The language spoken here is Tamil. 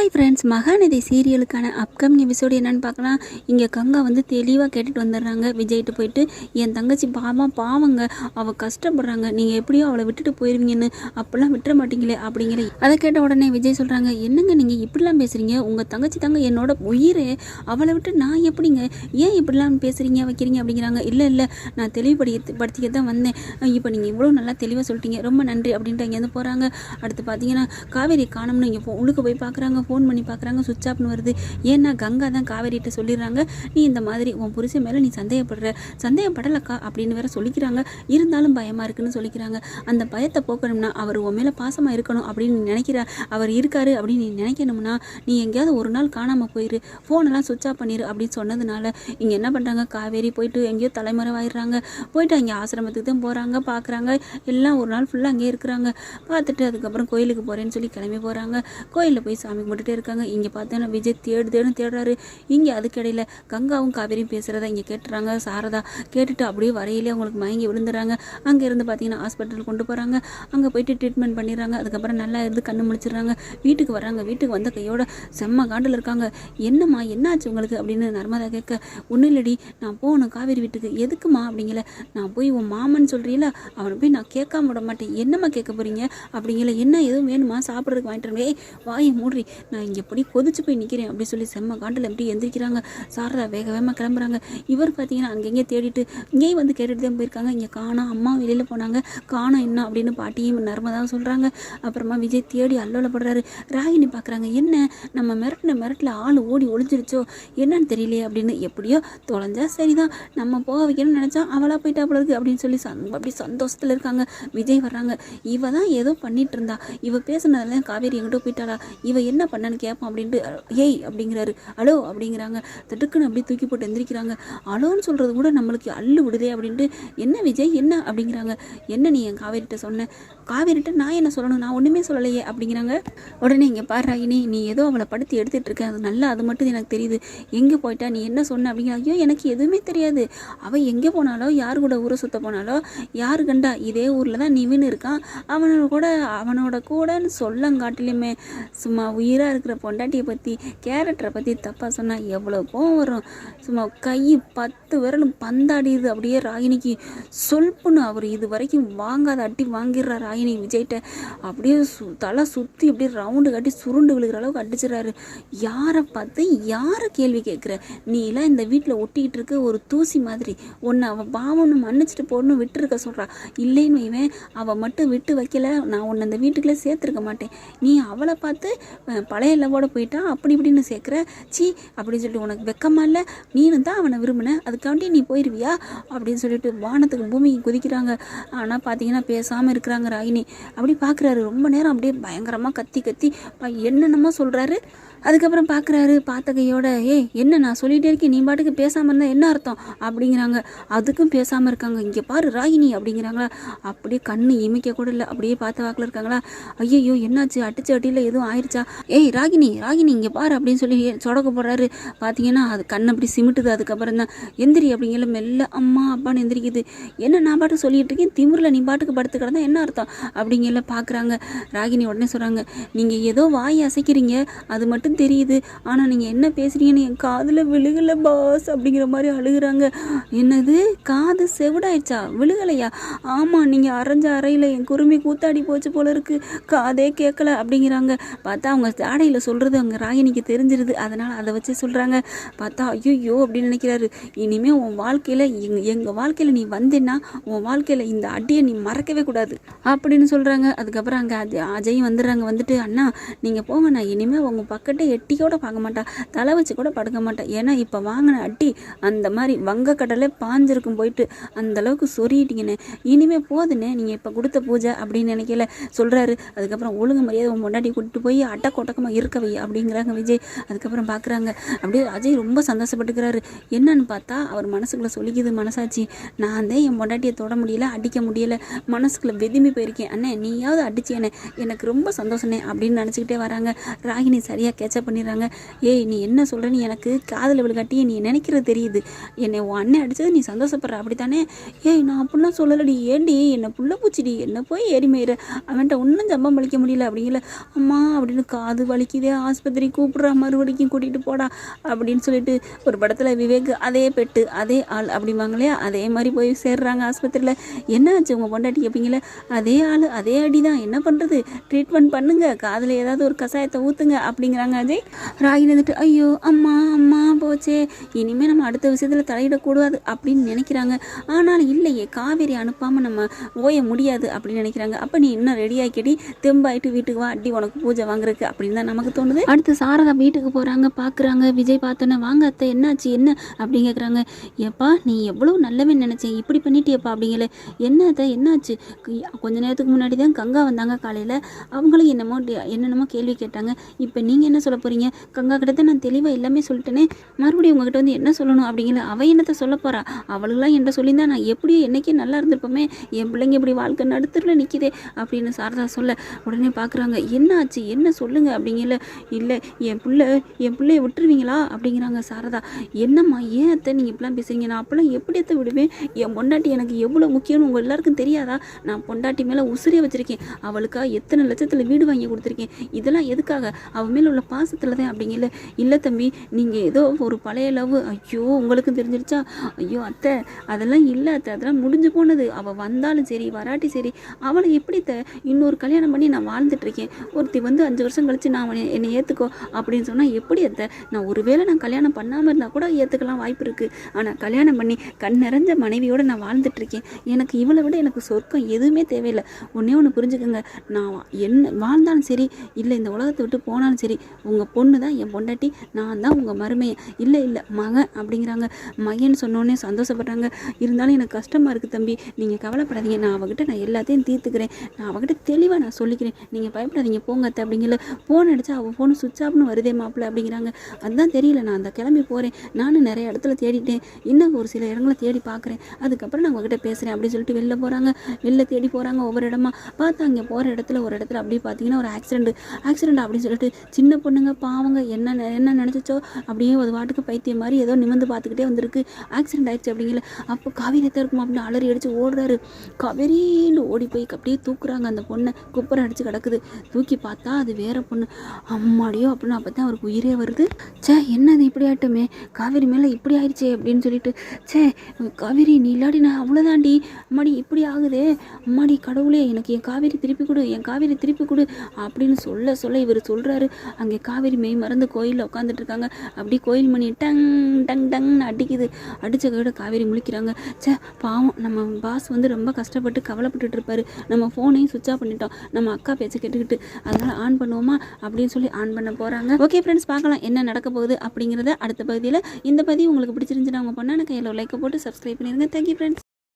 ஹாய் ஃப்ரெண்ட்ஸ் மகாநதி சீரியலுக்கான அப்கமிங் எபிசோடு என்னென்னு பார்க்கலாம் இங்கே கங்கா வந்து தெளிவாக கேட்டுட்டு வந்துடுறாங்க. விஜய்கிட்ட போயிட்டு என் தங்கச்சி பாமா பாவங்க. அவள் கஷ்டப்படுறாங்க. நீங்கள் எப்படியோ அவளை விட்டுட்டு போயிருவீங்கன்னு. அப்போல்லாம் விட்டுற மாட்டீங்களே அப்படிங்கிற அதை கேட்ட உடனே விஜய் சொல்கிறாங்க என்னங்க நீங்கள் இப்படிலாம் பேசுகிறீங்க உங்கள் தங்கச்சி தாங்க என்னோட உயிரே. அவளை விட்டு நான் எப்படிங்க? ஏன் இப்படிலாம் பேசுகிறீங்க வைக்கிறீங்க? அப்படிங்கிறாங்க. இல்லை இல்லை. நான் தெளிவுபடுத்தி படுத்திக்க தான் வந்தேன். இப்போ நீங்கள் இவ்வளோ நல்லா தெளிவாக சொல்லிட்டீங்க. ரொம்ப நன்றி அப்படின்ட்டு அங்கேருந்து போகிறாங்க அடுத்து பார்த்தீங்கன்னா காவேரி காணும்னு இங்கே உள்ளுக்கு போய் பார்க்குறாங்க. ஃபோன் பண்ணி பார்க்குறாங்க சுவிச் ஆஃப்னு வருது. ஏன்னா கங்கா தான் காவேரிகிட்ட சொல்லிடுறாங்க நீ இந்த மாதிரி உன் புருஷன் மேலே நீ சந்தேகப்படுற. சந்தேகப்படலக்கா? அப்படின்னு வேற சொல்லிக்கிறாங்க. இருந்தாலும் பயமாக இருக்குன்னு சொல்லிக்கிறாங்க. அந்த பயத்தை போக்கணும்னா அவர் உன் மேலே பாசமாக இருக்கணும் அப்படின்னு நினைக்கிற அவர் இருக்காரு அப்படின்னு நீ நினைக்கணும்னா நீ எங்கேயாவது ஒரு நாள் காணாமல் போயிரு. ஃபோனெல்லாம் சுவிட்ச் ஆஃப் பண்ணிடு அப்படின்னு சொன்னதுனால இங்கே என்ன பண்ணுறாங்க காவேரி போயிட்டு எங்கேயோ தலைமறைவாயிடுறாங்க. போயிட்டு அங்கே ஆசிரமத்துக்கு தான் போகிறாங்க பார்க்குறாங்க எல்லாம் ஒரு நாள் ஃபுல்லாக அங்கேயே இருக்கிறாங்க. பார்த்துட்டு அதுக்கப்புறம் கோயிலுக்கு போகிறேன்னு சொல்லி கிளம்பி போகிறாங்க கோயிலில் போய் சாமி கும்பிட்டு போட்டுகிட்டே இருக்காங்க. இங்கே பார்த்தோன்னா விஜய் தேடு தேடுன்னு தேடுறாரு. இங்கே அதுக்கிடையில் கங்காவும் காவேரியும் பேசுகிறத இங்கே கேட்டுறாங்க. சாரதா கேட்டுட்டு அப்படியே வரையிலே அவங்களுக்கு மயங்கி விழுந்துறாங்க. அங்கே இருந்து பார்த்தீங்கன்னா ஹாஸ்பிட்டல் கொண்டு போகிறாங்க அங்கே போயிட்டு ட்ரீட்மெண்ட் பண்ணிடுறாங்க. அதுக்கப்புறம் நல்லா இருந்து கண்ணு முழிச்சிடுறாங்க. வீட்டுக்கு வராங்க. வீட்டுக்கு வந்த கையோட செம்ம காண்டில் இருக்காங்க. என்னம்மா என்னாச்சு உங்களுக்கு அப்படின்னு நர்மதா கேட்க ஒன்றும் இல்லடி நான் போகணும் காவேரி வீட்டுக்கு. எதுக்குமா அப்படிங்கல. நான் போய் உன் மாமன் சொல்கிறீல அவனை போய் நான் கேட்காம விட மாட்டேன். என்னம்மா கேட்க போகிறீங்க அப்படிங்கல. என்ன எதுவும் வேணுமா? சாப்பிட்றதுக்கு வாங்கிட்டு வரேன். ஏய் வாயை மூடி நான் இங்கே எப்படி கொதிச்சு போய் நிற்கிறேன் அப்படி சொல்லி செம்ம காண்டில் எப்படி எந்திரிக்கிறாங்க. சாரதா வேக வேகமாக கிளம்புறாங்க. இவர் பார்த்தீங்கன்னா அங்கங்கே தேடிட்டு இங்கேயும் வந்து கேட்டுட்டு தான் போயிருக்காங்க. இங்கே காணோம் அம்மா வெளியில் போனாங்க. காணோம் என்ன அப்படின்னு பாட்டியும் நர்மதான் சொல்கிறாங்க அப்புறமா விஜய் தேடி அல்லோலப்படுறாரு ராகினி பார்க்குறாங்க என்ன? நம்ம மிரட்டின மிரட்டில் ஆள் ஓடி ஒளிஞ்சிருச்சோ? என்னன்னு தெரியலையே அப்படின்னு எப்படியோ தொலைஞ்சா சரிதான். நம்ம போக வைக்கணும்னு நினச்சா அவளாக போயிட்டா போல இருக்கு அப்படின்னு சொல்லி சந் அப்படி சந்தோஷத்தில் இருக்காங்க. விஜய் வர்றாங்க. இவ தான் ஏதோ பண்ணிட்டு இருந்தா. இவ பேசுனதெல்லாம் காவேரி எங்கிட்ட போயிட்டாளா? இவ என்ன பண்ணான்னு கேட்போம் அப்படின்ட்டு ஏய் அப்படிங்கிறாரு. அலோ அப்படிங்கிறாங்க. திடுக்குன்னு அப்படியே தூக்கி போட்டு எந்திரிக்கிறாங்க. அலோன்னு சொல்கிறது கூட நம்மளுக்கு அள்ளு விடுதே அப்படின்ட்டு என்ன விஜய் என்ன அப்படிங்கிறாங்க. என்ன நீ என் காவேரிட்ட சொன்ன? காவேரிட்ட நான் என்ன சொல்லணும்? நான் ஒன்றுமே சொல்லலையே அப்படிங்கிறாங்க. உடனே இங்கே பாரு நீ ஏதோ அவளை படுத்தி எடுத்துட்டு இருக்க அது நல்லா அது மட்டும் எனக்கு தெரியுது. எங்கே போயிட்டா? நீ என்ன சொன்ன? அப்படிங்கிற ஐயோ எனக்கு எதுவுமே தெரியாது. அவள் எங்கே போனாலோ யார் கூட ஊரை சுத்த போனாலோ யார் கண்டா? இதே ஊரில் தான் நிவின் இருக்கான். அவனோட கூட அவனோட கூடன்னு சொல்லங்காட்டிலுமே சும்மா உயிராக இருக்கிற பொண்டாட்டியை பற்றி கேரக்டரை பற்றி தப்பாக சொன்னால் எவ்வளோ கோவம் வரும்? சும்மா கை பத்து விரலும் பந்தாடிது அப்படியே ராகினிக்கு சொல்புன்னு அவர் இது வரைக்கும் வாங்காத அட்டி வாங்கிடுறா ராகினி விஜய்கிட்ட. அப்படியே சு தலை சுற்றி அப்படியே ரவுண்டு கட்டி சுருண்டு விழுகிற அளவுக்கு அடிச்சிடறாரு. யாரை பார்த்து யாரை கேள்வி கேட்குற? நீலாம் இந்த வீட்டில் ஒட்டிக்கிட்டு இருக்க ஒரு தூசி மாதிரி. ஒன்று அவள் பாவம்னு மன்னிச்சிட்டு போடணும் விட்டுருக்க சொல்கிறா இல்லைன்னு இவன் அவள் மட்டும் விட்டு வைக்கல. நான் உன்னை அந்த வீட்டுக்குள்ளே சேர்த்துருக்க மாட்டேன். நீ அவளை பார்த்து பழைய லவ்வோட போயிட்டா அப்படி இப்படின்னு சேர்க்குற சீ அப்படின்னு சொல்லிட்டு உனக்கு வெக்கமா இல்லை நீனு தான் அவனை விரும்பின அதுக்காண்டி நீ போயிடுவியா அப்படின்னு சொல்லிட்டு வானத்துக்கு பூமிக்கு குதிக்கிறாங்க. ஆனால் பார்த்தீங்கன்னா பேசாமல் இருக்கிறாங்க ராகினி. அப்படி பார்க்குறாரு ரொம்ப நேரம் அப்படியே பயங்கரமாக கத்தி கத்தி என்னென்னமோ சொல்கிறாரு அதுக்கப்புறம் பார்க்குறாரு பார்த்தகையோட ஏய் என்ன நான் சொல்லிகிட்டே இருக்கேன் நீ பாட்டுக்கு பேசாமல் இருந்தால் என்ன அர்த்தம்? அப்படிங்கிறாங்க. அதுக்கும் பேசாமல் இருக்காங்க. இங்கே பாரு ராகினி அப்படிங்கிறாங்களா. அப்படியே கண்ணு இமைக்க கூட இல்லை. அப்படியே பார்த்த வாக்கில் இருக்காங்களா. ஐயோ என்னாச்சு? அடிச்சு அட்டியில் எதுவும் ஆயிடுச்சா ஏய் ராகினி ராகினி இங்கே பாரு அப்படின்னு சொல்லி சொடக்க போடுறாரு. பார்த்தீங்கன்னா அது கண் அப்படி சிமிட்டுது. அதுக்கப்புறம் தான் எந்திரி அப்படிங்கிற மெல்ல அம்மா அப்பான்னு எந்திரிக்குது. என்ன நான் பாட்டுக்கு சொல்லிட்டு இருக்கேன்? திமிரில் நீ பாட்டுக்கு படுத்து கிடந்தா என்ன அர்த்தம்? அப்படிங்கிற பார்க்குறாங்க ராகினி உடனே சொல்கிறாங்க நீங்கள் ஏதோ வாய் அசைக்கிறீங்க. அது மட்டும் தெரியுது. ஆனால் நீங்கள் என்ன பேசுறீங்கன்னு என் காதில் விழுகலை பாஸ் அப்படிங்கிற மாதிரி அழுகுறாங்க. என்னது? காது செவிடாயிடுச்சா? விழுகலையா? ஆமாம் நீங்கள் அரைஞ்ச அறையில் என் குருமி கூத்தாடி போச்சு போல இருக்குது காதே கேட்கல அப்படிங்கிறாங்க. பார்த்தா அவங்க ஜாடையில் சொல்கிறது அவங்க ராகினிக்கு தெரிஞ்சிருது. அதனால் அதை வச்சு சொல்கிறாங்க பார்த்தா ஐயோ அப்படின்னு நினைக்கிறாரு. இனிமேல் உன் வாழ்க்கையில் எங் எங்கள் வாழ்க்கையில் நீ வந்தேன்னா உன் வாழ்க்கையில் இந்த அடியை நீ மறக்கவே கூடாது அப்படின்னு சொல்கிறாங்க அதுக்கப்புறம் அங்கே அஜய் அஜயும் வந்துடுறாங்க. வந்துட்டு அண்ணா நீங்கள் போங்க நான் இனிமேல் உங்கள் பக்கத்து எட்டி கூட பார்க்க மாட்டா. தலை வச்சு கூட படுக்க மாட்டான் ஏன்னா இப்போ வாங்கின அட்டி அந்த மாதிரி வங்கக்கடலே பாஞ்சிருக்கும் போயிட்டு அந்தளவுக்கு சொறிட்டிங்கண்ணே இனிமேல் போதுண்ணே நீங்கள் இப்போ கொடுத்த பூஜை அப்படின்னு நினைக்கல. சொல்கிறாரு அதுக்கப்புறம் ஒழுங்கு மரியாதை உன் முன்னாடி கூட்டிட்டு போய் அட்டை இருக்க வை அப்படிங்கிறாங்க விஜய். அதுக்கப்புறம் பார்க்குறாங்க அப்படியே அஜய் ரொம்ப சந்தோஷப்பட்டுக்கிறாரு. என்னன்னு பார்த்தா அவர் மனசுக்குள்ளே சொல்லிக்குது மனசாச்சு நான் தான் என் பொண்டாட்டியை தொட முடியல அடிக்க முடியல. மனசுக்குள்ளே வெதும்பி போயிருக்கேன். அண்ணே நீயாவது அடிச்சியண்ணே. எனக்கு ரொம்ப சந்தோஷண்ணே அப்படின்னு நினச்சிக்கிட்டே வராங்க. ராகினி சரியாக கேட்சப் பண்ணிடுறாங்க. ஏய் நீ என்ன சொல்கிறேன்னு எனக்கு காதில் விழுகாட்டி நீ நினைக்கிறது தெரியுது. என்னை உன் அண்ணன் அடித்தது நீ சந்தோஷப்படுற. அப்படித்தானே? ஏய் நான் அப்படிலாம் சொல்லலடி. ஏண்டி? என்னை புள்ள பூச்சிடி. என்ன போய் ஏறி மேயிற. அவன்கிட்ட ஒன்றும் ஜம்பம் பழிக்க முடியல. அப்படிங்கல அம்மா அப்படின்னு காது வலிக்குதே. ஆஸ்பத்திரி கூப்பிட்றா. மறுபடிக்கும் கூட்டிகிட்டு போடா. அப்படின்னு சொல்லிட்டு ஒரு படத்தில் விவேக் அதே பெட்டு அதே ஆள். அப்படிம்பாங்க இல்லையா அதே மாதிரி போய் சேர்றாங்க ஆஸ்பத்திரியில். என்ன ஆச்சு? உங்கள் பொண்டாட்டி கேட்பீங்களே அதே ஆள் அதே அடி தான் என்ன பண்ணுறது ட்ரீட்மெண்ட் பண்ணுங்க. காதில் ஏதாவது ஒரு கஷாயத்தை ஊற்றுங்க அப்படிங்கிறாங்க. அஜய் ராகி வந்துட்டு ஐயோ அம்மா அம்மா போச்சே. இனிமேல் நம்ம அடுத்த விஷயத்தில் தலையிடக்கூடாது அப்படின்னு நினைக்கிறாங்க. ஆனால் இல்லையே காவேரி அனுப்பாமல் நம்ம ஓய முடியாது அப்படின்னு நினைக்கிறாங்க. அப்போ நீ இன்னும் ரெடி தெம்பாயிட்டு வீட்டுக்கு வா. அடி உனக்கு பூஜை வாங்குறதுக்கு அப்படின்னு தான் நமக்கு தோணுது. அடுத்து சாரதா வீட்டுக்கு போகிறாங்க பார்க்குறாங்க விஜய் பார்த்தோன்னே வாங்க அத்தை என்னாச்சு என்ன? அப்படின்னு கேட்குறாங்க ஏப்பா நீ எவ்வளோ நல்லவன் நினச்சேன். இப்படி பண்ணிட்டியப்பா அப்படிங்கல. என்ன அத்தை என்னாச்சு? கொஞ்ச நேரத்துக்கு முன்னாடி தான் கங்கா வந்தாங்க காலையில். அவங்களும் என்னமோ என்னென்னமோ கேள்வி கேட்டாங்க. இப்போ நீங்கள் என்ன சொல்ல போகிறீங்க கங்கா கிட்ட தான் நான் தெளிவாக எல்லாமே சொல்லிட்டேனே. மறுபடியும் உங்ககிட்ட வந்து என்ன சொல்லணும் அப்படிங்கிற அவ என்னத்தை சொல்ல போகிறா அவளுக்கெல்லாம் என்கிட்ட சொல்லியிருந்தா நான் எப்படியோ என்னைக்கே நல்லா இருந்திருப்போமே. என் பிள்ளைங்க இப்படி வாழ்க்கை நடுத்தரில் நிற்கிதே அப்படின்னு சாரதா சொல்ல உடனே பார்க்குறாங்க என்ன ஆச்சு? என்ன சொல்லுங்க அப்படிங்கல. இல்லை என் பிள்ளை என் பிள்ளைய விட்டுருவீங்களா? அப்படிங்கிறாங்க சாரதா. என்னம்மா ஏன் அத்தை நீங்கள் இப்படிலாம் பேசுறீங்க? நான் அப்போல்லாம் எப்படி அத்தை விடுவேன்? என் பொண்டாட்டி எனக்கு எவ்வளோ முக்கியம்னு உங்கள் எல்லாருக்கும் தெரியாதா? நான் பொண்டாட்டி மேலே உசிரியை வச்சுருக்கேன். அவளுக்காக எத்தனை லட்சத்தில் வீடு வாங்கி கொடுத்துருக்கேன்? இதெல்லாம் எதுக்காக? அவன் மேலே உள்ள பாசத்தில் தான் அப்படிங்கல. இல்லை தம்பி நீங்கள் ஏதோ ஒரு பழைய லவ் ஐயோ உங்களுக்கும் தெரிஞ்சிருச்சா? ஐயோ அத்தை அதெல்லாம் இல்லை அத்தை அதெல்லாம் முடிஞ்சு போனது. அவள் வந்தாலும் சரி வராட்டி சரி அவளை எப்படி த இன்னொரு கல்யாணம் பண்ணி நான் வாழ்ந்துட்டு இருக்கேன் ஒருத்தி வந்து அஞ்சு வருஷம் கழித்து நான் அவனை என்னை ஏற்றுக்கோ அப்படின்னு சொன்னால் எப்படி அத்தை? நான் ஒருவேளை நான் கல்யாணம் பண்ணாமல் இருந்தால் கூட ஏற்றுக்கலாம் வாய்ப்பு இருக்குது ஆனால் கல்யாணம் பண்ணி கண் நிறைஞ்ச மனைவியோடு நான் வாழ்ந்துட்டுருக்கேன். எனக்கு இவளை விட எனக்கு சொர்க்கம் எதுவுமே தேவையில்லை. ஒன்றே ஒன்று புரிஞ்சுக்கோங்க. நான் என்ன வாழ்ந்தாலும் சரி இல்லை இந்த உலகத்தை விட்டு போனாலும் சரி உங்கள் பொண்ணு தான் என் பொண்டாட்டி நான் தான் உங்கள் மருமையை. இல்லை இல்லை மகன் அப்படிங்கிறாங்க. மகன் சொன்னோன்னே சந்தோஷப்படுறாங்க. இருந்தாலும் எனக்கு கஷ்டமாக இருக்குது தம்பி. நீங்கள் கவலைப்படாதீங்க. நான் அவகிட்ட நான் எல்லாத்தையும் தீர்த்துக்கிறேன். நான் அவகிட்ட தெளிவாக நான் சொல்லிக்கிறேன். நீங்கள் பயப்படாதீங்க. போங்க அத்தை அப்படிங்கல. ஃபோன் அடித்தா அவள் ஃபோன் சுவிட்ச் ஆஃப்னு வருதே மாப்பிள்ள அப்படிங்கிறாங்க. அதுதான் தெரியல. நான் அந்த கிளம்பி போகிறேன் நானும் நிறைய இடத்துல தேடிட்டேன். இன்னும் ஒரு சில இடங்களை தேடி பார்க்குறேன். அதுக்கப்புறம் நான் உங்ககிட்ட பேசுகிறேன் அப்படின்னு சொல்லிட்டு வெளில போகிறாங்க வெளில தேடி போகிறாங்க ஒவ்வொரு இடமா. பார்த்தா அங்கே போகிற இடத்துல ஒரு இடத்துல அப்படியே பார்த்தீங்கன்னா ஒரு ஆக்சிடென்ட் ஆக்சிடென்ட் அப்படின்னு சொல்லிட்டு சின்ன பொண்ணுங்க பாவங்க என்ன என்ன நினச்சிச்சோ அப்படியே ஒரு வாட்டுக்கு பைத்தியம் மாதிரி ஏதோ நிமிந்து பார்த்துக்கிட்டே வந்திருக்கு. ஆக்சிடென்ட் ஆயிடுச்சு அப்படிங்கல. அப்போ காவேரி எத்த இருக்குமா அப்படின்னு அலறி அடிச்சு ஓடுறாரு. காவேரின்னு ஓடி போய் அப்படியே தூக்குறாங்க அந்த பொண்ணை. குப்பரை அடித்து கிடக்குது. தூக்கி பார்த்தா அது வேற பொண்ணு. அம்மாடியோ அப்படின்னு அப்போ தான் அவருக்கு உயிரே வருது. ச்சே என்னது இப்படி ஆயிட்டுமே? காவேரி மேலே இப்படி ஆயிடுச்சே அப்படின்னு சொல்லிட்டு ச்சே காவேரி நீ இல்லாடி நான் அவ்வளோதாண்டி அம்மாடி இப்படி ஆகுதே. அம்மாடி கடவுளே எனக்கு என் காவேரி திருப்பி கொடு என் காவேரி திருப்பி கொடு அப்படின்னு சொல்ல சொல்ல இவர் சொல்கிறாரு அங்கே காவேரி மெய் மறந்து கோயிலில் உட்காந்துட்டு இருக்காங்க அப்படி கோயில் மணி டங் டங் டங்னு அடிக்குது. அடித்த கையோட காவேரி முழிக்கிறாங்க. ச்சே பாவம் நம்ம பாஸ் வந்து ரொம்ப கஷ்டப்பட்டு கவலைப்பட்டுட்டு இருப்பாரு நம்ம ஃபோனையும் சுவிட்ச் ஆஃப் பண்ணிட்டோம். நம்ம அக்கா பேச்சை கேட்டுக்கிட்டு அதனால் ஆன் பண்ணுவோமா? அப்படின்னு சொல்லி ஆன் பண்ண போகிறாங்க ஓகே ஃப்ரெண்ட்ஸ் பார்க்கலாம் என்ன நடக்க போகுது அப்படிங்கிறத அடுத்த பகுதியில் இந்த பதிவு உங்களுக்கு பிடிச்சிருந்துச்சுன்னா உங்கள் பொண்ணான கையில் லைக்கை போட்டு சப்ஸ்கிரைப் பண்ணிடுங்க தேங்க்யூ ஃப்ரெண்ட்ஸ்